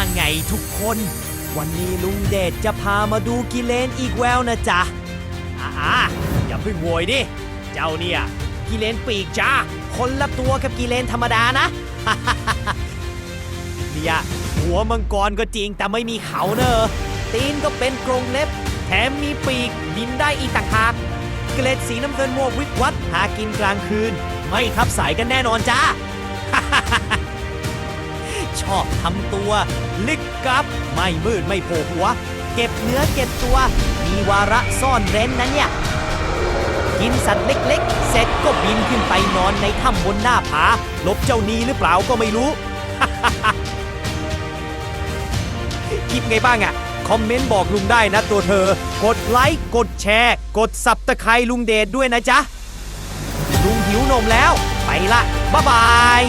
ว่าไงทุกคน วันนี้ลุงเดชจะพามาดูกิเลนอีกแววนะจ๊ะอ่าอย่าเพิ่งโวยดิ เจ้าเนี่ย กิเลนปีกจ้า คนละตัวกับกิเลนธรรมดานะเนี่ยหัวมังกรก็จริงแต่ไม่มีเขาเนอะตีนก็เป็นกรงเล็บ แถมมีปีกบินได้อีกต่างหากเกล็ดสีน้ำเงินม่วงวิบวัดหากินกลางคืน ไม่ทับสายกันแน่นอนจ้า ชอบทำตัวลึกกับไม่มืดไม่โผล่หัว เก็บเนื้อเก็บตัว มีวาระซ่อนเร้นนะเนี่ย กินสัตว์เล็กๆ เสร็จก็บินขึ้นไปนอนในถ้ำบนหน้าผาลบเจ้านีหรือเปล่าก็ไม่รู้ คิดไงบ้างอะคอมเมนต์บอกลุงได้นะตัวเธอ กดไลค์ กดแชร์ กดสับตะไครลุงเดชด้วยนะจ๊ะ ลุงหิวนมแล้ว ไปละ บ๊ายบาย